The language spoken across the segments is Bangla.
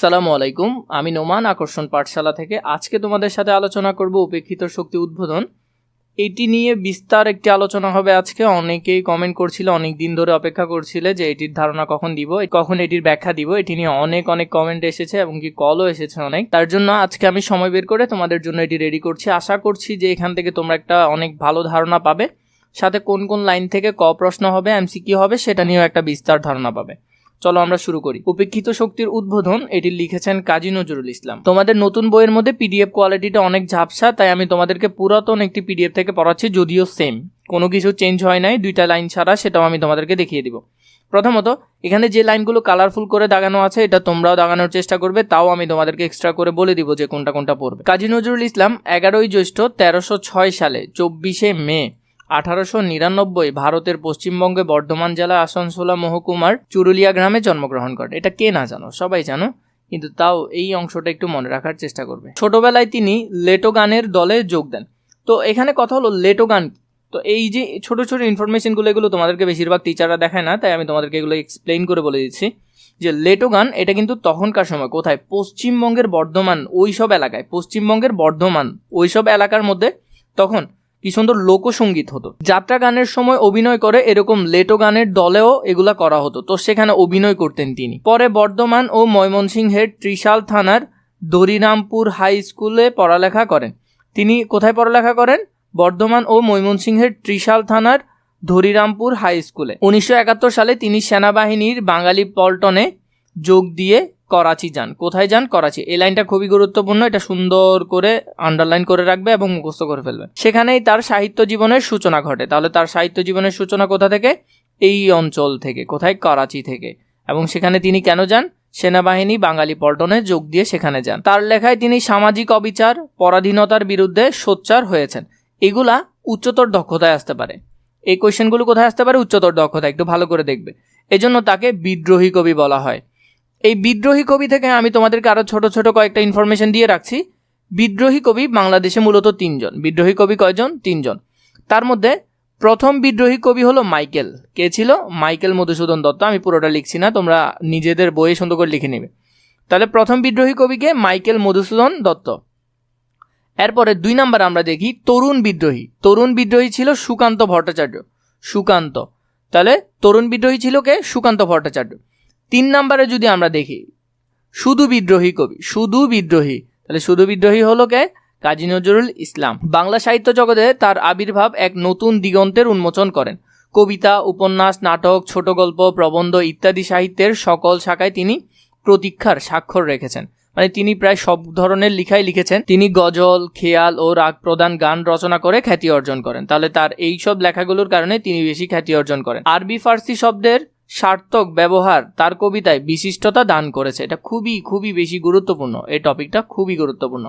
আসসালামু আলাইকুম। আমি নোমান আকর্ষণ পাঠশালা থেকে আজকে তোমাদের সাথে আলোচনা করব উপেক্ষিত শক্তি উদ্বোধন। এটি নিয়ে বিস্তার একটি আলোচনা হবে আজকে। অনেকেই কমেন্ট করছিল অনেক দিন ধরে অপেক্ষা করছিলে যে এটির ধারণা কখন দিব কখন এটির ব্যাখ্যা দিব। এটি নিয়ে অনেক অনেক কমেন্ট এসেছে এবং কি কলও এসেছে অনেক। তার জন্য আজকে আমি সময় বের করে তোমাদের জন্য এটি রেডি করছি। আশা করছি যে এখান থেকে তোমরা একটা অনেক ভালো ধারণা পাবে। সাথে কোন কোন লাইন থেকে ক প্রশ্ন হবে এমসিকিউ হবে, সেটা নিয়েও একটা বিস্তার ধারণা পাবে। চলো আমরা শুরু করি। উপেক্ষিত শক্তির উদ্বোধন, এটি লিখেছেন কাজী নজরুল ইসলাম। তোমাদের নতুন বইয়ের মধ্যে পিডিএফ কোয়ালিটিটা অনেক ঝাপসা, তাই আমি তোমাদেরকে পুরাতন একটি পিডিএফ থেকে পড়াচ্ছি, যদিও সেম কোনো কিছু চেঞ্জ হয় নাই, দুইটা লাইন ছাড়া, সেটাও আমি তোমাদেরকে দেখিয়ে দিব। প্রথমত, এখানে যে লাইনগুলো কালারফুল করে দাগানো আছে, এটা তোমরাও দাগানোর চেষ্টা করবে, তাও আমি তোমাদেরকে এক্সট্রা করে বলে দিব যে কোনটা কোনটা পড়বে। কাজী নজরুল ইসলাম এগারোই জ্যৈষ্ঠ তেরোশো ছয় সালে, চব্বিশে মে আঠারোশো নিরানব্বই ভারতের পশ্চিমবঙ্গে বর্ধমান জেলা আসানসোলা মহকুমার চুরুলিয়া গ্রামে জন্মগ্রহণ করেন এটা কে না জানো? সবাই জানো, কিন্তু তাও এই অংশটা একটু মনে রাখার চেষ্টা করবে। ছোটবেলায় তিনি লেটো গানের দলে যোগ দেন। তো এখানে কথা হলো লেটো গান তো এই যে ছোট ছোট ইনফরমেশনগুলো এগুলো তোমাদেরকে বেশিরভাগ টিচাররা দেখায় না, তাই আমি তোমাদেরকে এগুলো এক্সপ্লেইন করে বলে দিচ্ছি যে লেটো গান, এটা কিন্তু তখনকার সময় কোথায়? পশ্চিমবঙ্গের বর্ধমান ওইসব এলাকায়, পশ্চিমবঙ্গের বর্ধমান ওইসব এলাকার মধ্যে তখন কি সুন্দর লোকসঙ্গীত হতো। যাত্রা গানের সময় অভিনয় করে এরকম লেটো গানের দলেও এগুলা করা হতো। তো সেখানে অভিনয় করতেন তিনি। পরে বর্ধমান ও ময়মনসিংহের ত্রিশাল থানার দরিরামপুর হাই স্কুলে পড়ালেখা করেন। তিনি কোথায় পড়ালেখা করেন? বর্ধমান ও ময়মনসিংহের ত্রিশাল থানার ধরিরামপুর হাই স্কুলে। উনিশশো একাত্তর সালে তিনি সেনাবাহিনীর বাঙালি পল্টনে যোগ দিয়ে করাচি যান। কোথায় যান? করাচি। এই লাইনটা খুবই গুরুত্বপূর্ণ। এটা সুন্দর করে আন্ডারলাইন করে রাখবে এবং মুখস্থ করে ফেলবে। সেখানেই তার সাহিত্য জীবনের সূচনা ঘটে। তাহলে তার সাহিত্য জীবনের সূচনা কোথা থেকে? এই অঞ্চল থেকে, কোথায়? করাচি থেকে। এবং সেখানে তিনি কেন যান? সেনাবাহিনী বাঙালি পল্টনে যোগ দিয়ে সেখানে যান। তার লেখায় তিনি সামাজিক অবিচার, পরাধীনতার বিরুদ্ধে সোচ্চার হয়েছেন। এগুলা উচ্চতর দক্ষতায় আসতে পারে। এই কোয়েশ্চেনগুলো কোথায় আসতে পারে? উচ্চতর দক্ষতা একটু ভালো করে দেখবে। এজন্য তাকে বিদ্রোহী কবি বলা হয়। এই বিদ্রোহী কবি থেকে আমি তোমাদেরকে আরও ছোট ছোট কয়েকটা ইনফরমেশন দিয়ে রাখছি। বিদ্রোহী কবি বাংলাদেশে মূলত তিনজন। বিদ্রোহী কবি কয়জন? তিনজন। তার মধ্যে প্রথম বিদ্রোহী কবি হলো মাইকেল। কে ছিল? মাইকেল মধুসূদন দত্ত। আমি পুরোটা লিখছি না, তোমরা নিজেদের বইয়ে সুন্দর করে লিখে নেবে। তাহলে প্রথম বিদ্রোহী কবিকে মাইকেল মধুসূদন দত্ত। এরপরে দুই নাম্বার আমরা দেখি তরুণ বিদ্রোহী। তরুণ বিদ্রোহী ছিল সুকান্ত ভট্টাচার্য। সুকান্ত। তাহলে তরুণ বিদ্রোহী ছিল কে? সুকান্ত ভট্টাচার্য। তিন নাম্বারে যদি আমরা দেখি, শুধু বিদ্রোহী কবি, শুধু বিদ্রোহী, তাহলে শুধু বিদ্রোহী হলো কে? কাজী নজরুল ইসলাম। বাংলা সাহিত্য জগতে তার আবির্ভাব এক নতুন দিগন্তের উন্মোচন করেন। কবিতা, উপন্যাস, নাটক, ছোট গল্প, প্রবন্ধ ইত্যাদি সাহিত্যের সকল শাখায় তিনি প্রতীক্ষার স্বাক্ষর রেখেছেন। মানে তিনি প্রায় সব ধরনের লিখাই লিখেছেন। তিনি গজল, খেয়াল ও রাগ প্রদান গান রচনা করে খ্যাতি অর্জন করেন। তাহলে তার এই সব লেখাগুলোর কারণে তিনি বেশি খ্যাতি অর্জন করেন। আরবি ফার্সি শব্দের সার্থক ব্যবহার তার কবিতায় বিশিষ্টতা দান করেছে। এটা খুবই খুবই বেশি গুরুত্বপূর্ণ। এই টপিকটা খুবই গুরুত্বপূর্ণ।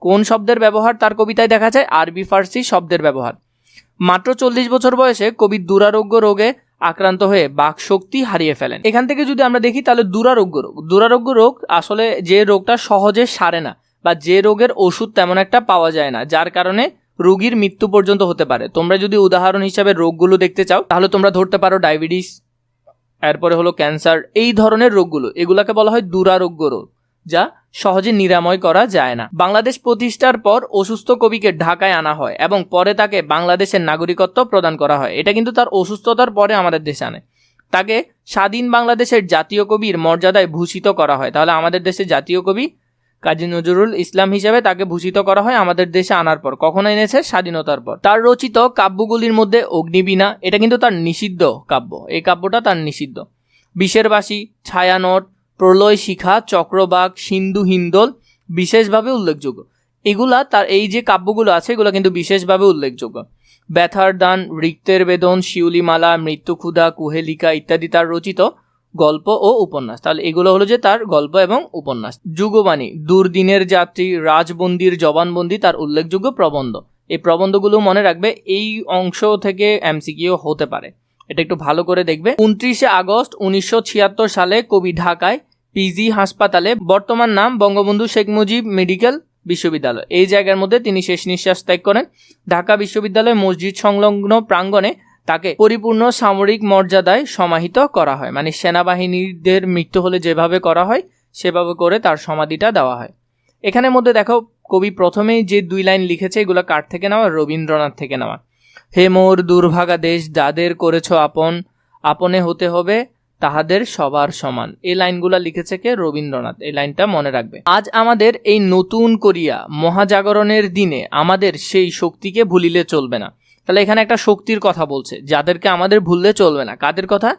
কোন শব্দের ব্যবহার তার কবিতায় দেখা যায়? আরবি, ফার্সি শব্দের ব্যবহার। মাত্র চল্লিশ বছর বয়সে কবি দুরারোগ্য রোগে আক্রান্ত হয়ে বাক শক্তি হারিয়ে ফেলেন। এখান থেকে যদি আমরা দেখি, তাহলে দুরারোগ্য রোগ। দুরারোগ্য রোগ আসলে যে রোগটা সহজে সারে না বা যে রোগের ওষুধ তেমন একটা পাওয়া যায় না, যার কারণে রোগীর মৃত্যু পর্যন্ত হতে পারে। তোমরা যদি উদাহরণ হিসাবে রোগগুলো দেখতে চাও, তাহলে তোমরা ধরতে পারো ডায়াবেটিস এরপরে হলো ক্যান্সার, এই ধরনের রোগগুলো, এগুলাকে বলা হয় দুরারোগ্য রোগ, যা সহজে নিরাময় করা যায় না। বাংলাদেশ প্রতিষ্ঠার পর অসুস্থ কবিকে ঢাকায় আনা হয় এবং পরে তাকে বাংলাদেশের নাগরিকত্ব প্রদান করা হয়। এটা কিন্তু তার অসুস্থতার পরে আমাদের দেশে আনে। তাকে স্বাধীন বাংলাদেশের জাতীয় কবির মর্যাদায় ভূষিত করা হয়। তাহলে আমাদের দেশে জাতীয় কবি কাজী নজরুল ইসলাম হিসেবে তাকে ভূষিত করা হয় আমাদের দেশে আনার পর, কখন এনেছে, স্বাধীনতার পর। তার রচিত কাব্যগুলির মধ্যে অগ্নিবীণা, এটা কিন্তু তার নিষিদ্ধ কাব্য। এই কাব্যটা তার নিষিদ্ধ। বিশেরবাসী, ছায়ানট, প্রলয় শিখা, চক্রবাক, সিন্ধু হিন্দোল বিশেষভাবে উল্লেখযোগ্য। এগুলা তার এই যে কাব্যগুলো আছে, এগুলো কিন্তু বিশেষভাবে উল্লেখযোগ্য। ব্যথার দান, রিক্তের বেদন, শিউলিমালা, মৃত্যুক্ষুধা, কুহেলিকা ইত্যাদি তার রচিত। গল্প ও উপন্যাস। তাহলে এগুলো হলো যে তার গল্প এবং উপন্যাস। যুগবাণী, দুর্দিনের যাত্রী, রাজবন্দির জবানবন্দি, তার উল্লেখযোগ্য প্রবন্ধ। এই প্রবন্ধগুলো মনে রাখবে এই অংশ থেকে এমসিকিউ হতে পারে। এটা একটু ভালো করে দেখবে। উনত্রিশে আগস্ট উনিশশো ছিয়াত্তর সালে কবি ঢাকায় পিজি হাসপাতালে বর্তমান নাম বঙ্গবন্ধু শেখ মুজিব মেডিকেল বিশ্ববিদ্যালয়। এই জায়গার মধ্যে তিনি শেষ নিঃশ্বাস ত্যাগ করেন। ঢাকা বিশ্ববিদ্যালয় মসজিদ সংলগ্ন প্রাঙ্গণে তাকে পরিপূর্ণ সামরিক মর্যাদায় সমাহিত করা হয়। মানে সেনাবাহিনীদের মৃত্যু হলে যেভাবে করা হয়, সেভাবে করে তার সমাধিটা দেওয়া হয়। এখানের মধ্যে দেখো, কবি প্রথমেই যে দুই লাইন লিখেছে, এগুলো কার থেকে নেওয়া? রবীন্দ্রনাথ থেকে নেওয়া। হে মোর দুর্ভাগা দেশ, যাদের করেছ আপন, আপনে হতে হবে তাহাদের সবার সমান। এই লাইনগুলো লিখেছে কে? রবীন্দ্রনাথ। এই লাইনটা মনে রাখবে। আজ আমাদের এই নতুন করিয়া মহাজাগরণের দিনে আমাদের সেই শক্তিকে ভুলিলে চলবে না। তাহলে এখানে একটা শক্তির কথা বলছে, যাদেরকে আমাদের ভুললে চলবে না। কাদের কথা?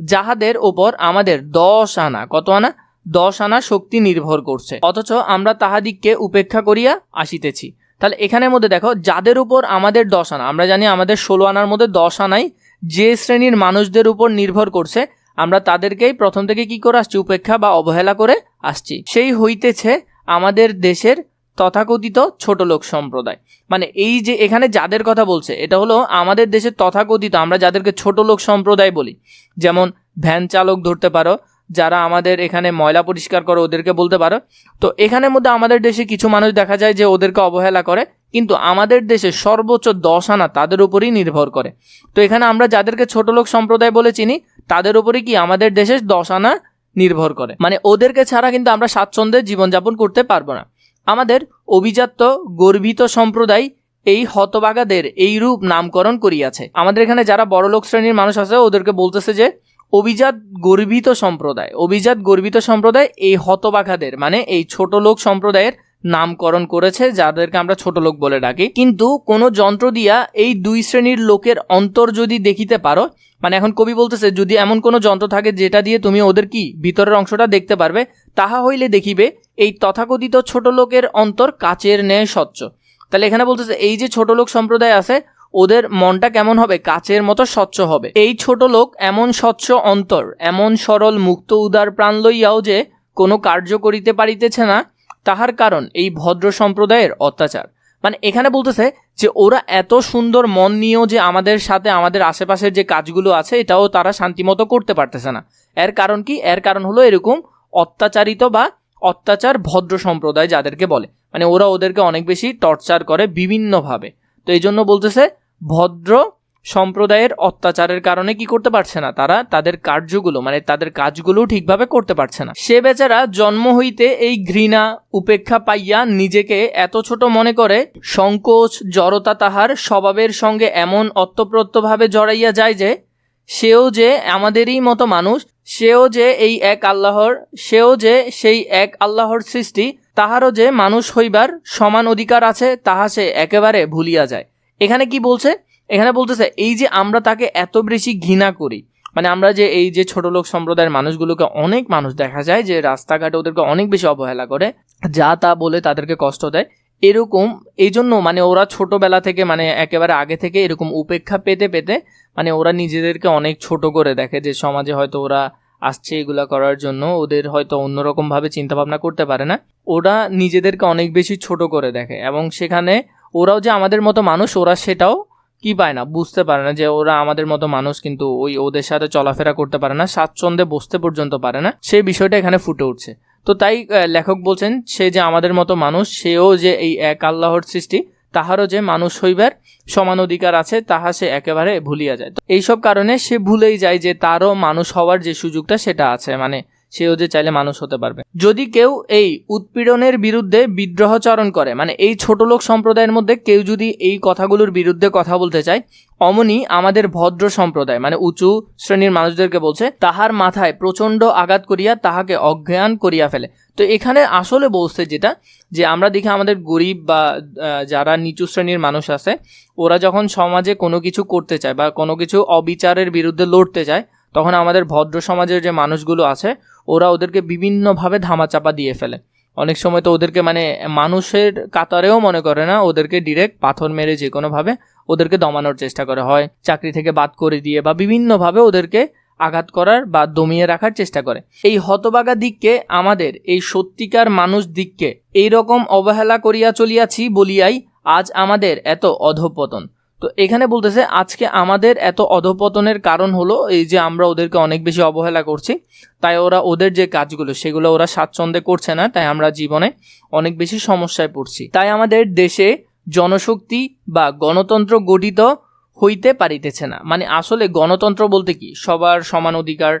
যাহাদের ওপর আমাদের দশ আনা, কত আনা? দশ আনা শক্তি নির্ভর করছে। অথচ আমরা তাহাদিগকে উপেক্ষা করিয়া আসিতেছি। তাহলে এখানের মধ্যে দেখো, যাদের উপর আমাদের দশ আনা, আমরা জানি আমাদের ষোলো আনার মধ্যে দশ আনাই যে শ্রেণির মানুষদের উপর নির্ভর করছে, আমরা তাদেরকেই প্রথম থেকে কি করে আসছি? উপেক্ষা বা অবহেলা করে আসছি। সেই হইতেছে আমাদের দেশের তথাকথিত ছোট লোক সম্প্রদায়। মানে এই যে এখানে যাদের কথা বলছে, এটা হলো আমাদের দেশের তথাকথিত, আমরা যাদেরকে ছোট লোক সম্প্রদায় বলি। যেমন ভ্যান চালক ধরতে পারো, যারা আমাদের এখানে ময়লা পরিষ্কার করে ওদেরকে বলতে পারো। তো এখানের মধ্যে আমাদের দেশে কিছু মানুষ দেখা যায় যে ওদেরকে অবহেলা করে, কিন্তু আমাদের দেশে সর্বোচ্চ দশ আনা তাদের উপরই নির্ভর করে। তো এখানে আমরা যাদেরকে ছোট লোক সম্প্রদায় বলে চিনি, তাদের উপরে কি আমাদের দেশে দশ আনা নির্ভর করে। মানে ওদেরকে ছাড়া কিন্তু আমরা স্বাচ্ছন্দ্যে জীবনযাপন করতে পারব না। আমাদের অভিজাত গর্বিত সম্প্রদায় এই হতবাগাদের এই রূপ নামকরণ করিয়াছে। আমাদের এখানে যারা বড়লোক শ্রেণির মানুষ আছে, ওদেরকে বলতেছে যে, অভিজাত গর্বিত সম্প্রদায়, অভিজাত গর্বিত সম্প্রদায় এই হতবাঘাদের মানে এই ছোট লোক সম্প্রদায়ের নামকরণ করেছে, যাদেরকে আমরা ছোট লোক বলে ডাকি। কিন্তু কোনো যন্ত্র দিয়া এই দুই শ্রেণির লোকের অন্তর যদি দেখিতে পারো মানে এখন কবি বলতেছে, যদি এমন কোনো যন্ত্র থাকে যেটা দিয়ে তুমি ওদের কি ভিতরের অংশটা দেখতে পারবে, তাহা হইলে দেখিবে এই তথাকথিত ছোট লোকের অন্তর কাচের ন্যায় স্বচ্ছ। তাহলে এখানে বলতেছে, এই যে ছোট লোক সম্প্রদায় আছে, ওদের মনটা কেমন হবে? কাচের মতো স্বচ্ছ হবে। এই ছোট লোক এমন স্বচ্ছ অন্তর, এমন সরল মুক্ত উদার প্রাণ লইয়াও যে কোনো কার্য করিতে পারিতেছে না তাহার কারণ এই ভদ্র সম্প্রদায়ের অত্যাচার। মানে এখানে বলতেছে যে ওরা এত সুন্দর মন নিয়েও যে আমাদের সাথে আমাদের আশেপাশের যে কাজগুলো আছে, এটাও তারা শান্তিমতো করতে পারতেছে না। এর কারণ কি? এর কারণ হলো এরকম অত্যাচারিত বা অত্যাচার ভদ্র সম্প্রদায় যাদেরকে বলে। মানে ওরা ওদেরকে অনেক বেশি টর্চার করে বিভিন্নভাবে। তো এই জন্য বলতেছে ভদ্র সম্প্রদায়ের অত্যাচারের কারণে কি করতে পারছে না? তারা তাদের কার্যগুলো মানে তাদের কাজগুলো ঠিকভাবে করতে পারছে না। সে বেচারা জন্ম হইতে এই ঘৃণা উপেক্ষা পাইয়া নিজেকে এত ছোট মনে করে, সংকোচ, জড়তা তাহার স্বভাবের সঙ্গে এমন অত্যপ্রত্যভাবে জড়াইয়া যায় যে, সেও যে আমাদেরই মতো মানুষ, সেও যে এই এক আল্লাহর, সেও যে সেই এক আল্লাহর সৃষ্টি, তাহারও যে মানুষ হইবার সমান অধিকার আছে, তাহা সে একেবারে ভুলিয়া যায়। এখানে কি বলছে? এখানে বলতেছে, এই যে আমরা তাকে এত বেশি ঘৃণা করি মানে আমরা যে এই যে ছোট লোক সম্প্রদায়ের মানুষগুলোকে অনেক মানুষ দেখা যায়, যে রাস্তাঘাটে ওদেরকে অনেক বেশি অবহেলা করে, যা তা বলে তাদেরকে কষ্ট দেয়, এরকম এই জন্য মানে ওরা ছোটবেলা থেকে মানে একেবারে আগে থেকে এরকম উপেক্ষা পেতে পেতে মানে ওরা নিজেদেরকে অনেক ছোট করে দেখে, যে সমাজে হয়তো ওরা আসছে এগুলা করার জন্য, ওদের হয়তো অন্যরকমভাবে চিন্তাভাবনা করতে পারে না, ওরা নিজেদেরকে অনেক বেশি ছোট করে দেখে, এবং সেখানে ওরাও যে আমাদের মতো মানুষ, ওরা সেটাও কি পায় না? বুঝতে পারে না যে ওরা আমাদের মতো মানুষ কিন্তু ওই ওদের সাথে চলাফেরা করতে পারে না, স্বাচ্ছন্দ্যে বসতে পর্যন্ত পারে না। সেই বিষয়টা এখানে ফুটে উঠছে। তো তাই লেখক বলছেন, সে যে আমাদের মতো মানুষ, সেও যে এই এক আল্লাহর সৃষ্টি, তাহারও যে মানুষ হইবার সমান অধিকার আছে, তাহা সে একেবারে ভুলিয়া যায়। তো এইসব কারণে সে ভুলেই যায় যে তারও মানুষ হওয়ার যে সুযোগটা, সেটা আছে। মানে সেও যে চাইলে মানুষ হতে পারবে। যদি কেউ এই উৎপীড়নের বিরুদ্ধে বিদ্রোহচরণ করে মানে এই ছোট লোক সম্প্রদায়ের মধ্যে কেউ যদি এই কথাগুলোর বিরুদ্ধে কথা বলতে চায়, অমনি আমাদের ভদ্র সম্প্রদায় মানে উঁচু শ্রেণির মানুষদেরকে বলছে, তাহার মাথায় প্রচণ্ড আঘাত করিয়া তাহাকে অজ্ঞান করিয়া ফেলে। তো এখানে আসলে বলছে যেটা, যে আমরা দেখি আমাদের গরিব বা যারা নিচু শ্রেণির মানুষ আছে, ওরা যখন সমাজে কোনো কিছু করতে চায় বা কোনো কিছু অবিচারের বিরুদ্ধে লড়তে চায়, তখন আমাদের ভদ্র সমাজের যে মানুষগুলো আছে ওরা ওদেরকে বিভিন্নভাবে ধামাচাপা দিয়ে ফেলে। অনেক সময় তো ওদেরকে মানে মানুষের কাতারেও মনে করে না, ওদেরকে ডিরেক্ট পাথর মেরে যে কোনোভাবে ওদেরকে দমানোর চেষ্টা করে। হয় চাকরি থেকে বাদ করে দিয়ে বা বিভিন্নভাবে ওদেরকে আঘাত করার বা দমিয়ে রাখার চেষ্টা করে। এই হতবাগা দিককে, আমাদের এই সত্যিকার মানুষ দিককে, এইরকম অবহেলা করিয়া চলিয়াছি বলিয়াই আজ আমাদের এত অধপতন। তো এখানে বলতেছে, আজকে আমাদের এত অধপতনের কারণ হলো এই যে আমরা ওদেরকে অনেক বেশি অবহেলা করছি। তাই ওরা ওদের যে কাজগুলো, সেগুলো ওরা স্বাচ্ছন্দ্যে করছে না, তাই আমরা জীবনে অনেক বেশি সমস্যায় পড়ছি। তাই আমাদের দেশে জনশক্তি বা গণতন্ত্র গঠিত হইতে পারিতেছে না। মানে আসলে গণতন্ত্র বলতে কি? সবার সমান অধিকার।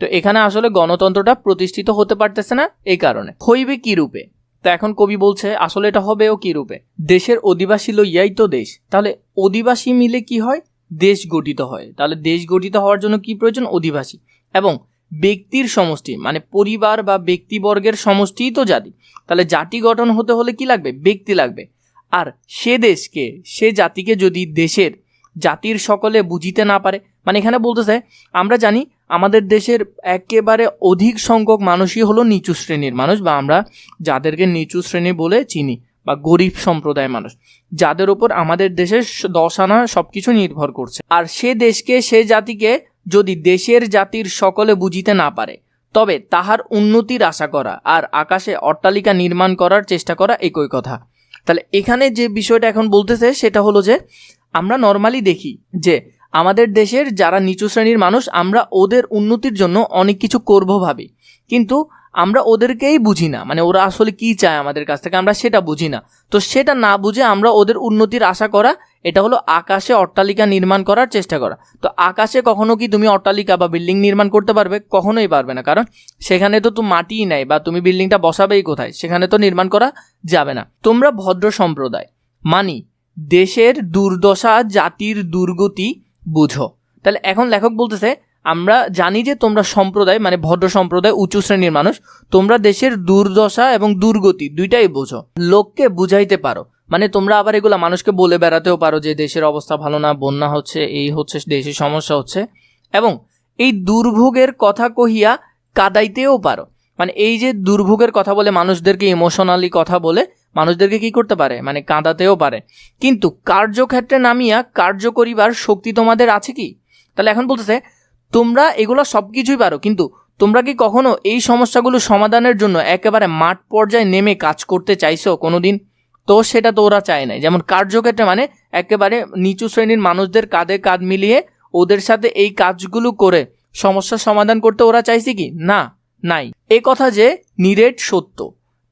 তো এখানে আসলে গণতন্ত্রটা প্রতিষ্ঠিত হতে পারতেছে না, এই কারণে। হইবে কি রূপে তো এখন কবি বলছে, আসলে এটা হবেও কি রূপে? দেশের অধিবাসী লইয়াই তো দেশ। তাহলে অধিবাসী মিলে কি হয়? দেশ গঠিত হয়। তাহলে দেশ গঠিত হওয়ার জন্য কি প্রয়োজন? অধিবাসী। এবং ব্যক্তির সমষ্টি মানে পরিবার বা ব্যক্তিবর্গের সমষ্টিই তো জাতি। তাহলে জাতি গঠন হতে হলে কি লাগবে? ব্যক্তি লাগবে। আর সে দেশকে, সে জাতিকে যদি দেশের জাতির সকলে বুঝিতে না পারে মানে এখানে বলতেছে, আমরা জানি আমাদের দেশের একেবারে অধিক সংখ্যক মানুষই হলো নিচু শ্রেণির মানুষ বা আমরা যাদেরকে নিচু শ্রেণি বলে চিনি বা গরিব সম্প্রদায় মানুষ। যাদের ওপর আমাদের দেশের স- দশ আনা সব কিছু নির্ভর করছে। আর সে দেশকে, সে জাতিকে যদি দেশের জাতির সকলে বুঝিতে না পারে, তবে তাহার উন্নতির আশা করা আর আকাশে অট্টালিকা নির্মাণ করার চেষ্টা করা একই কথা। তাহলে এখানে যে বিষয়টা এখন বলতেছে, সেটা হলো যে আমরা নর্মালি দেখি যে আমাদের দেশের যারা নিচু শ্রেণির মানুষ, আমরা ওদের উন্নতির জন্য অনেক কিছু করব ভাবি। কিন্তু আমরা ওদেরকেই বুঝি না। মানে ওরা আসলে কি চায় আমাদের কাছ থেকে, আমরা সেটা বুঝি না। তো সেটা না বুঝে আমরা ওদের উন্নতির আশা করা, এটা হলো আকাশে অট্টালিকা নির্মাণ করার চেষ্টা করা। তো আকাশে কখনো কি তুমি অট্টালিকা বা বিল্ডিং নির্মাণ করতে পারবে? কখনোই পারবে না। কারণ সেখানে তো তুমি মাটিই নাই বা তুমি বিল্ডিংটা বসাবেই কোথায়? সেখানে তো নির্মাণ করা যাবে না। তোমরা ভদ্র সম্প্রদায়। মানি, দেশের দুর্দশা জাতির দুর্গতি বুঝো। তাহলে এখন লেখক বলতেছে, আমরা জানি যে তোমরা সম্প্রদায় মানে ভদ্র সম্প্রদায়, উঁচু শ্রেণির মানুষ, তোমরা দেশের দুর্দশা এবং দুর্গতি দুইটাই বোঝো। লোককে বুঝাইতে পারো। মানে তোমরা আবার এগুলা মানুষকে বলে বেড়াতেও পারো যে দেশের অবস্থা ভালো না, বন্যা হচ্ছে, এই হচ্ছে, দেশে সমস্যা হচ্ছে। এবং এই দুর্ভোগের কথা কহিয়া কাদাইতেও পারো। মানে এই যে দুর্ভোগের কথা বলে, মানুষদেরকে ইমোশনালি কথা বলে মানুষদেরকে কি করতে পারে? মানে কাঁদাতেও পারে। কিন্তু কার্যক্ষেত্রে নামিয়া কার্য করিবার শক্তি তোমাদের আছে কি? তাহলে এখন বলতেছে, তোমরা এগুলো সব কিছুই পারো, কিন্তু তোমরা কি কখনো এই সমস্যাগুলো সমাধানের জন্য একেবারে মাঠ পর্যায়ে নেমে কাজ করতে চাইছো কোনোদিন? তো সেটা তো ওরা চায় নাই। যেমন কার্যক্ষেত্রে মানে একেবারে নিচু শ্রেণির মানুষদের কাঁধে কাঁধ মিলিয়ে ওদের সাথে এই কাজগুলো করে সমস্যার সমাধান করতে ওরা চাইছে কি? না, নাই। এ কথা যে নিরেট সত্য,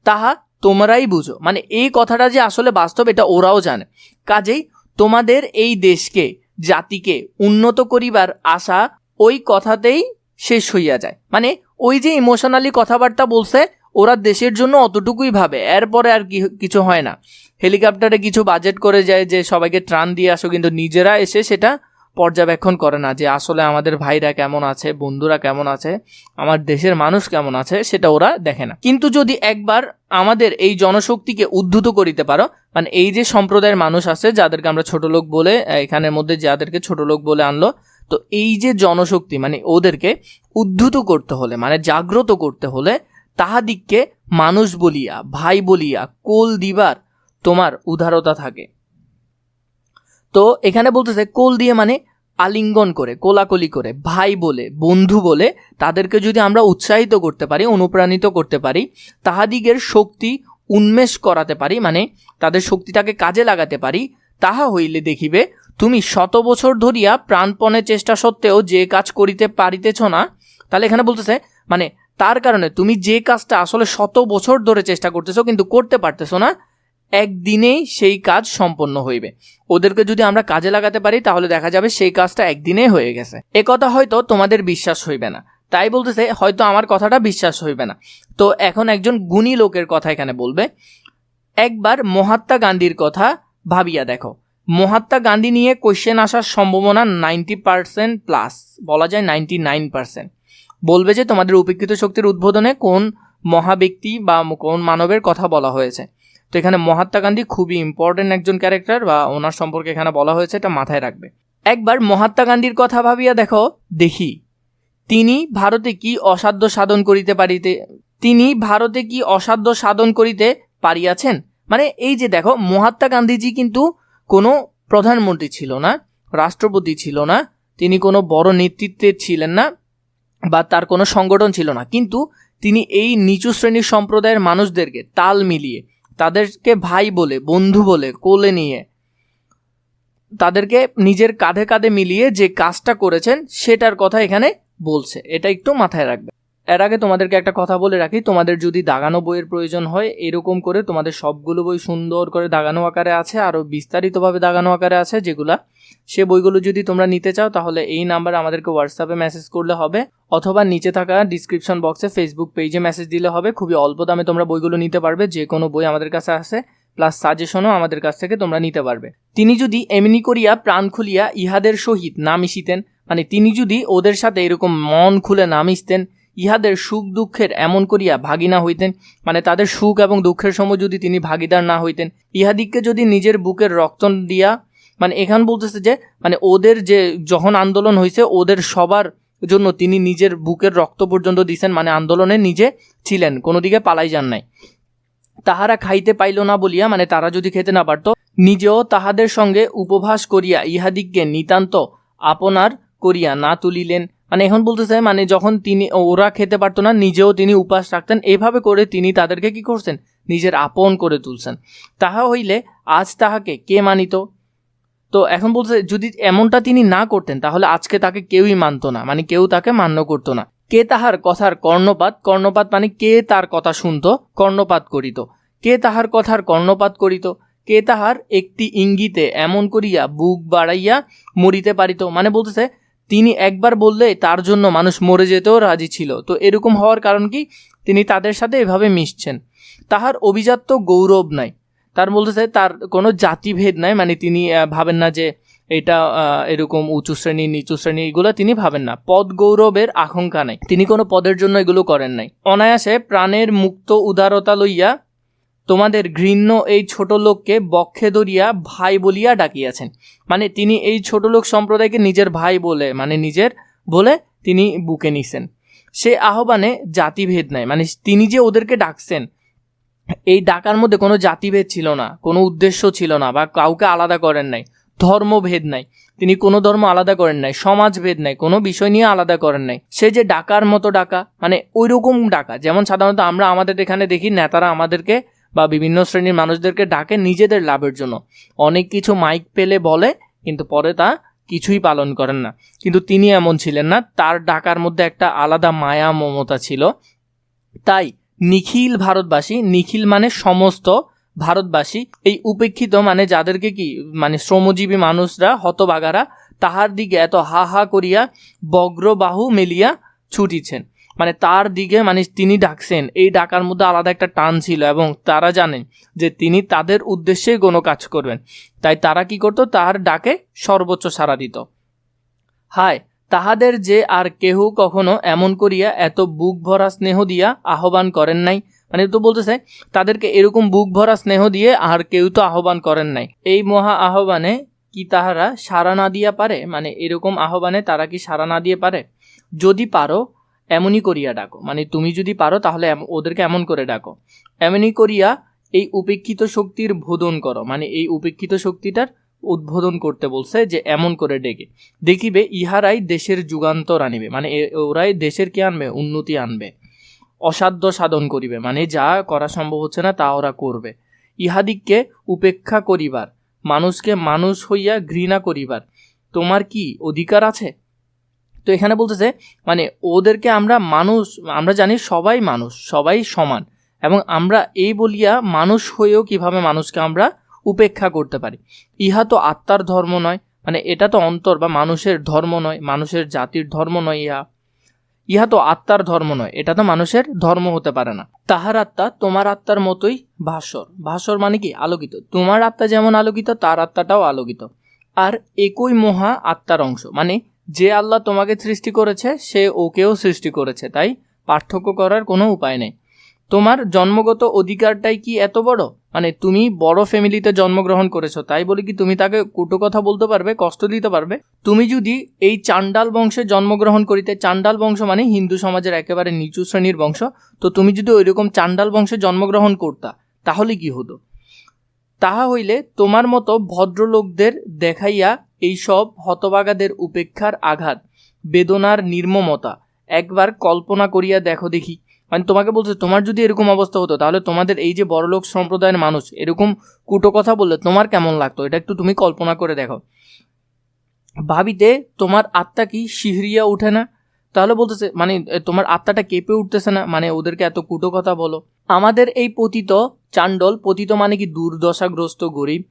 তাহা তোমরাই বুঝো। মানে এই কথাটা যে আসলে বাস্তব, এটা ওরাও জানে। কাজেই তোমাদের এই দেশকে, জাতিকে উন্নত করিবার আশা ওই কথাতেই শেষ হইয়া যায়। মানে ওই যে ইমোশনালি কথাবার্তা বলছে, ওরা দেশের জন্য অতটুকুই ভাবে। এরপরে আর কিছু হয় না। হেলিকপ্টারে কিছু বাজেট করে যায় যে সবাইকে ত্রাণ দিয়ে আসো, কিন্তু নিজেরা এসে সেটা পর্যবেক্ষণ করে না যে আসলে আমাদের ভাইরা কেমন আছে, বন্ধুরা কেমন আছে, আমার দেশের মানুষ কেমন আছে, সেটা ওরা দেখে না। কিন্তু যদি একবার আমাদের এই জনশক্তিকে উদ্ধুত করিতে পারো মানে এই যে সম্প্রদায়ের মানুষ আছে, যাদেরকে আমরা ছোট লোক বলে এখানের মধ্যে যাদেরকে ছোট লোক বলে আনলো, তো এই যে জনশক্তি মানে ওদেরকে উদ্ধুত করতে হলে মানে জাগ্রত করতে হলে, তাহাদিগকে মানুষ বলিয়া, ভাই বলিয়া, কোল দিবার তোমার উদারতা থাকে। তো এখানে বলতেছে কোল দিয়ে মানে আলিঙ্গন করে, কোলাকলি করে, ভাই বলে, বন্ধু বলে, তাদেরকে যদি আমরা উৎসাহিত করতে পারি, অনুপ্রাণিত করতে পারি, তাহাদিগের শক্তি উন্মেষ করাতে পারি মানে তাদের শক্তিটাকে কাজে লাগাতে পারি, তাহা হইলে দেখিবে তুমি শত বছর ধরিয়া প্রাণপণের চেষ্টা সত্ত্বেও যে কাজ করিতে পারিতেছ না, তাহলে এখানে বলতেছে মানে তার কারণে তুমি যে কাজটা আসলে শত বছর ধরে চেষ্টা করতেছো কিন্তু করতে পারতেছো না একদিনেই সেই কাজ সম্পন্ন হইবে। ওদেরকে যদি আমরা কাজে লাগাতে পারি, তাহলে দেখা যাবে সেই কাজটা একদিনেই হয়ে গেছে। এ কথা হয়তো তোমাদের বিশ্বাস হইবে না। তাই বলতেছে, হয়তো আমার কথাটা বিশ্বাস হইবে না। তো এখন একজন গুণী লোকের কথা এখানে বলবে। একবার মহাত্মা গান্ধীর কথা ভাবিয়া দেখো। মহাত্মা গান্ধী নিয়ে কোশ্চেন আসার সম্ভাবনা নাইনটি পার্সেন্ট প্লাস বলা যায় নাইনটি নাইন পার্সেন্ট বলবে যে, তোমাদের উপেক্ষিত শক্তির উদ্বোধনে কোন মহাব্যক্তি বা কোন মানবের কথা বলা হয়েছে। তো এখানে মহাত্মা গান্ধী খুবই ইম্পর্টেন্ট একজন ক্যারেক্টার বা ওনার সম্পর্কে এখানে বলা হয়েছে, এটা মাথায় রাখবে। একবার মহাত্মা গান্ধীর কথা ভাবিয়া দেখো, দেখি, তিনি ভারতে কি অসাধ্য সাধন করিতে পারিতে, তিনি ভারতে কি অসাধ্য সাধন করিতে পারিয়াছেন? মানে এই যে দেখো, মহাত্মা গান্ধীজি কিন্তু কোনো প্রধানমন্ত্রী ছিল না, রাষ্ট্রপতি ছিল না, তিনি কোনো বড় নেতৃত্বে ছিলেন না বা তার কোনো সংগঠন ছিল না। কিন্তু তিনি এই নিচু শ্রেণির সম্প্রদায়ের মানুষদেরকে তাল মিলিয়ে তাদেরকে ভাই বলে, বন্ধু বলে, কোলে নিয়ে। তাদেরকে নিজের কাঁধে কাঁধে মিলিয়ে যে কাজটা করেছেন, সেটার কথা এখানে বলছে। এটা একটু মাথায় রাখবে। এর আগে তোমাদেরকে একটা কথা বলে রাখি, তোমাদের যদি দাগানো বইয়ের প্রয়োজন হয়, এরকম করে তোমাদের সবগুলো বই সুন্দর করে দাগানো আকারে আছে আরও বিস্তারিতভাবে দাগানো আকারে আছে, যেগুলা সে বইগুলো যদি তোমরা নিতে চাও, তাহলে এই নাম্বারে আমাদেরকে হোয়াটসঅ্যাপে মেসেজ করলে হবে, অথবা নিচে থাকা ডিসক্রিপশন বক্সে ফেসবুক পেজে মেসেজ দিলে হবে। খুবই অল্প দামে তোমরা বইগুলো নিতে পারবে, যে কোনো বই আমাদের কাছে আছে প্লাস সাজেশনও আমাদের কাছ থেকে তোমরা নিতে পারবে। তিনি যদি এমনি করিয়া প্রাণ খুলিয়া ইহাদের সহিত না মিশিতেন মানে তিনি যদি ওদের সাথে এরকম মন খুলে না মিশতেন, ইহাদের সুখ দুঃখের এমন করিয়া ভাগিনা হইতেন মানে তাদের সুখ এবং দুঃখের সময় যদি তিনি ভাগিদার না হইতেন ইহাদিককে যদি নিজের বুকের রক্ত দিয়া মানে এখান বলতেছে যে মানে ওদের যে যখন আন্দোলন হয়েছে ওদের সবার জন্য তিনি নিজের বুকের রক্ত পর্যন্ত দিছেন মানে আন্দোলনে নিজে ছিলেন, কোনো দিকে পালাই যান নাই। তাহারা খাইতে পাইল না বলিয়া মানে তারা যদি খেতে না পারত, নিজেও তাহাদের সঙ্গে উপভাস করিয়া ইহাদিগকে নিতান্ত আপনার করিয়া না তুলিলেন। মানে এখন বলতেছে মানে যখন তিনি, ওরা খেতে পারতো না, নিজেও তিনি উপাস রাখতেন। এভাবে করে তিনি তাদেরকে কি করছেন? নিজের আপন করে তুলছেন। তাহা হইলে আজ তাহাকে কে মানিত? তো এখন বলছে, যদি এমনটা তিনি না করতেন, তাহলে আজকে তাকে কেউই মানতো না। মানে কেউ তাকে মান্য করতো না। কে তাহার কথার কর্ণপাত কর্ণপাত মানে কে তার কথা শুনত, কর্ণপাত করিত। কে তাহার কথার কর্ণপাত করিত? কে তাহার একটি ইঙ্গিতে এমন করিয়া বুক বাড়াইয়া মরিতে পারিত? মানে বলতেছে, তিনি একবার বললে তার জন্য মানুষ মরে যেতেও রাজি ছিল। তো এরকম হওয়ার কারণ কি? তিনি তাদের সাথে এভাবে মিশছেন। তাহার অভিজাত্য গৌরব নাই। তার বলতেছে তার কোনো জাতিভেদ নাই মানে তিনি ভাবেন না যে এটা এরকম উঁচু শ্রেণি, নিচু শ্রেণি, এগুলো তিনি ভাবেন না। পদ গৌরবের আকাঙ্ক্ষা নাই। তিনি কোনো পদের জন্য এগুলো করেন নাই। অনায়াসে প্রাণের মুক্ত উদারতা লইয়া তোমাদের ঘৃণ্য এই ছোট লোককে বক্ষে ধরিয়া ভাই বলিয়া ডাকিয়াছেন। মানে তিনি এই ছোট লোক সম্প্রদায়কে নিজের ভাই বলে মানে নিজের বলে তিনি বুকে নিছেন। সে আহ্বানে জাতিভেদ নাই। মানে তিনি যে ওদেরকে ডাকছেন এই ডাকার মধ্যে কোনো জাতিভেদ ছিল না, কোনো উদ্দেশ্য ছিল না বা কাউকে আলাদা করেন নাই, ধর্মভেদ নাই। তিনি কোনো ধর্ম আলাদা করেন নাই, সমাজভেদ নাই, কোনো বিষয় নিয়ে আলাদা করেন নাই। সে যে ডাকার মতো ডাকা মানে ওই রকম ডাকা, যেমন সাধারণত আমরা আমাদের এখানে দেখি নেতারা আমাদেরকে বা বিভিন্ন শ্রেণির মানুষদেরকে ডাকে নিজেদের লাভের জন্য। অনেক কিছু মাইক পেলে বলে, কিন্তু পরে তা কিছুই পালন করেন না। কিন্তু তিনি এমন ছিলেন না, তার ডাকার মধ্যে একটা আলাদা মায়া মমতা ছিল। তাই নিখিল ভারতবাসী, নিখিল মানে সমস্ত ভারতবাসী। এই উপেক্ষিত মানে যাদেরকে কি মানে শ্রমজীবী মানুষরা হতবাগারা তাহার দিকে এত হা হা করিয়া বগ্রবাহু মেলিয়া ছুটিছেন। মানে তার দিকে মানে তিনি ডাকছেন। এই ডাকার মধ্যে আলাদা একটা টান ছিল এবং তারা জানেন যে তিনি তাদের উদ্দেশ্যেই কোনো কাজ করবেন। তাই তারা কি করতো তাহার ডাকে সর্বোচ্চ সাড়া দিত। হায় তাহাদের যে আর কেহ কখনো এমন করিয়া এত বুক ভরা স্নেহ দিয়া আহ্বান করেন নাই। মানে তো বলতেছে, তাদেরকে এরকম বুক ভরা স্নেহ দিয়ে আর কেউ তো আহ্বান করেন নাই। এই মহা আহ্বানে কি তাহারা সাড়া না দিয়া পারে? মানে এরকম আহ্বানে তারা কি সাড়া না দিয়ে পারে? যদি পারো, এমনই করিয়া ডাকো। মানে তুমি যদি পারো, তাহলে ওদেরকে এমন করে ডাকো। এমনই করিয়া এই উপেক্ষিত শক্তির বোধন করো। মানে এই উপেক্ষিত শক্তিটার উদ্বোধন করতে বলছে যে এমন করে ডেকে। দেখিবে ইহারাই দেশের যুগান্তর আনিবে মানে ওরাই দেশের কি আনবে? উন্নতি আনবে। অসাধ্য সাধন করিবে মানে যা করা সম্ভব হচ্ছে না তা ওরা করবে। ইহাদিককে উপেক্ষা করিবার, মানুষকে মানুষ হইয়া ঘৃণা করিবার, তোমার কি অধিকার আছে? তো এখানে বলতেছে মানে ওদেরকে আমরা মানুষ, আমরা জানি সবাই মানুষ, সবাই সমান, এবং আমরা এই বলিয়া মানুষ হয়েও কীভাবে মানুষকে আমরা উপেক্ষা করতে পারি। ইহা তো আত্মার ধর্ম নয় মানে এটা তো অন্তর বা মানুষের ধর্ম নয়, মানুষের জাতির ধর্ম নয় ইহা। ইহা তো আত্মার ধর্ম নয়, এটা তো মানুষের ধর্ম হতে পারে না। তাহার আত্মা তোমার আত্মার মতোই ভাস্বর ভাস্বর মানে কি? আলোকিত। তোমার আত্মা যেমন আলোকিত, তার আত্মাটাও আলোকিত। আর একই মহা আত্মার অংশ মানে যে আল্লাহ তোমাকে সৃষ্টি করেছে, সে ওকেও সৃষ্টি করেছে, তাই পার্থক্য করার কোনো উপায় নেই। তোমার জন্মগত অধিকারটাই কি এত বড়? মানে তুমি বড় ফ্যামিলিতে জন্মগ্রহণ করেছ, তাই বলে কি তুমি তাকে কুটো কথা বলতে পারবে, কষ্ট দিতে পারবে? তুমি যদি এই চান্ডাল বংশে জন্মগ্রহণ করিতে, চান্ডাল বংশ মানে হিন্দু সমাজের একেবারে নিচু শ্রেণির বংশ, তো তুমি যদি ওইরকম চান্ডাল বংশে জন্মগ্রহণ করতা, তাহলে কি হতো? তাহা হইলে তোমার মতো ভদ্রলোকদের দেখাইয়া এইসব হতবাগাদের উপেক্ষার আঘাত, বেদনার নির্মমতা, একবার কল্পনা করিয়া দেখো দেখি। মানে তোমাকে বলছে, তোমার যদি এরকম অবস্থা হতো, তাহলে তোমাদের এই যে বড়লোক সম্প্রদায়ের মানুষ, এরকম কুটো কথা বললে তোমার কেমন লাগতো? এটা একটু তুমি কল্পনা করে দেখো। ভাবিতে তোমার আত্মা কি শিহরিয়া ওঠে না? তাহলে বলতেছে মানে তোমার আত্মাটা কেঁপে উঠতেছে না? মানে ওদেরকে এত কুটো কথা বলো? আমাদের এই পতিত চাণ্ডল, পতিত মানে কি দুর্দশাগ্রস্ত গরিব।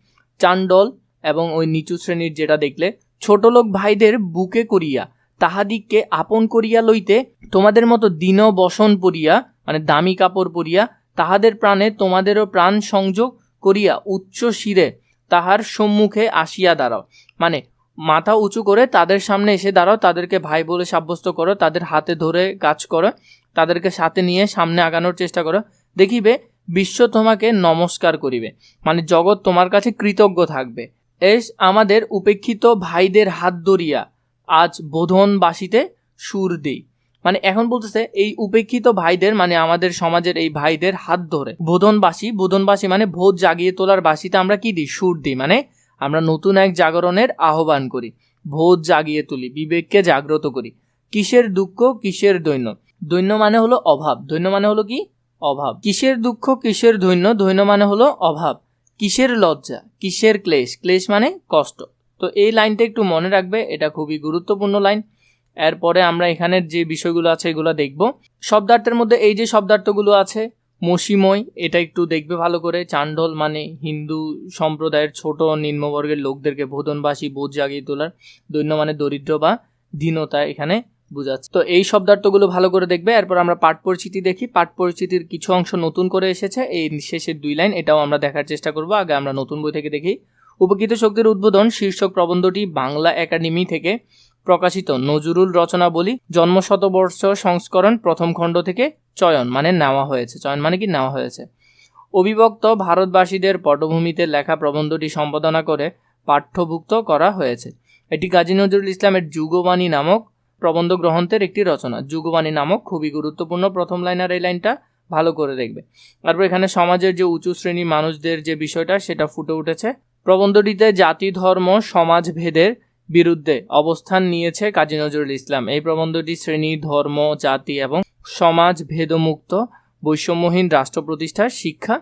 চাণ্ডল এবং ওই নিচু শ্রেণির যেটা দেখলে ছোট লোক ভাইদের বুকে করিয়া তাহাদিগকে আপন করিয়া লইতে তোমাদের মতো দিন বসন পরিয়া মানে দামি কাপড় পরিয়া, তাহাদের প্রাণে তোমাদেরও প্রাণ সংযোগ করিয়া উচ্চ শিরে তাহার সম্মুখে আসিয়া দাঁড়াও। মানে মাথা উঁচু করে তাদের সামনে এসে দাঁড়াও, তাদেরকে ভাই বলে সাব্যস্ত করো, তাদের হাতে ধরে কাজ করো, তাদেরকে সাথে নিয়ে সামনে আগানোর চেষ্টা করো। দেখিবে, বিশ্ব তোমাকে নমস্কার করিবে। মানে জগৎ তোমার কাছে কৃতজ্ঞ থাকবে। এস আমাদের উপেক্ষিত ভাইদের হাত ধরিয়া আজ বোধনবাসীতে সুর দিই। মানে এখন বলতেছে, এই উপেক্ষিত ভাইদের মানে আমাদের সমাজের এই ভাইদের হাত ধরে। বোধনবাসী বোধনবাসী মানে ভোজ জাগিয়ে তোলার বাসিতে আমরা কি দিই? সুর দিই। মানে আমরা নতুন এক জাগরণের আহ্বান করি। ভোজ জাগিয়ে তুলি, বিবেককে জাগ্রত করি। কিসের দুঃখ, কিসের দৈন্য? দৈন্য মানে হলো অভাব। দৈন্য মানে হলো কি? অভাব। কিসের দুঃখ, কিসের দৈন্য? দৈন্য মানে হলো অভাব। কিসের লজ্জা? কিসের ক্লেশ? ক্লেশ মানে কষ্ট। তো এই লাইনটা একটু মনে রাখবে, এটা খুবই গুরুত্বপূর্ণ লাইন। এরপরে আমরা এখানের যে বিষয়গুলো আছে এগুলো দেখব। শব্দার্থের মধ্যে এই যে শব্দার্থগুলো আছে, মসিময়, এটা একটু দেখবে ভালো করে। চান্ডল মানে হিন্দু সম্প্রদায়ের ছোট নিম্নবর্গের লোকদেরকে বোধনবাসী বোধ জাগিয়ে তোলার দৈন্য মানে দরিদ্র বা দীনতা এখানে বোঝাচ্ছে। তো এই শব্দার্থগুলো ভালো করে দেখবে। এরপর আমরা পাঠ পরিচিতি দেখি। পাঠ পরিচিতির কিছু অংশ নতুন করে এসেছে। এই শেষের দুই লাইন, এটাও আমরা দেখার চেষ্টা করব। আগে আমরা নতুন বই থেকে দেখি। উপকৃত শক্তির উদ্বোধন শীর্ষক প্রবন্ধটি বাংলা একাডেমি থেকে প্রকাশিত নজরুল রচনাবলী, জন্মশতবর্ষ সংস্করণ প্রথম খণ্ড থেকে চয়ন মানে নেওয়া হয়েছে। চয়ন মানে কি? নেওয়া হয়েছে। অবিভক্ত ভারতবাসীদের পটভূমিতে লেখা প্রবন্ধটি সম্পাদনা করে পাঠ্যভুক্ত করা হয়েছে। এটি কাজী নজরুল ইসলামের যুগবাণী নামক প্রবন্ধ গ্রন্থের একটি রচনা। যুগবাণী নামক খুবই গুরুত্বপূর্ণ প্রথম লাইনার এই লাইনটা ভালো করে দেখবে। তারপর এখানে সমাজের যে উঁচু শ্রেণির মানুষদের যে বিষয়টা, সেটা ফুটে উঠেছে। প্রবন্ধটিতে জাতি, ধর্ম, সমাজ ভেদের বিরুদ্ধে অবস্থান নিয়েছে কাজী নজরুল ইসলাম। এই প্রবন্ধটি শ্রেণি, ধর্ম, জাতি এবং সমাজ ভেদমুক্ত বৈষম্যহীন রাষ্ট্র প্রতিষ্ঠার শিক্ষা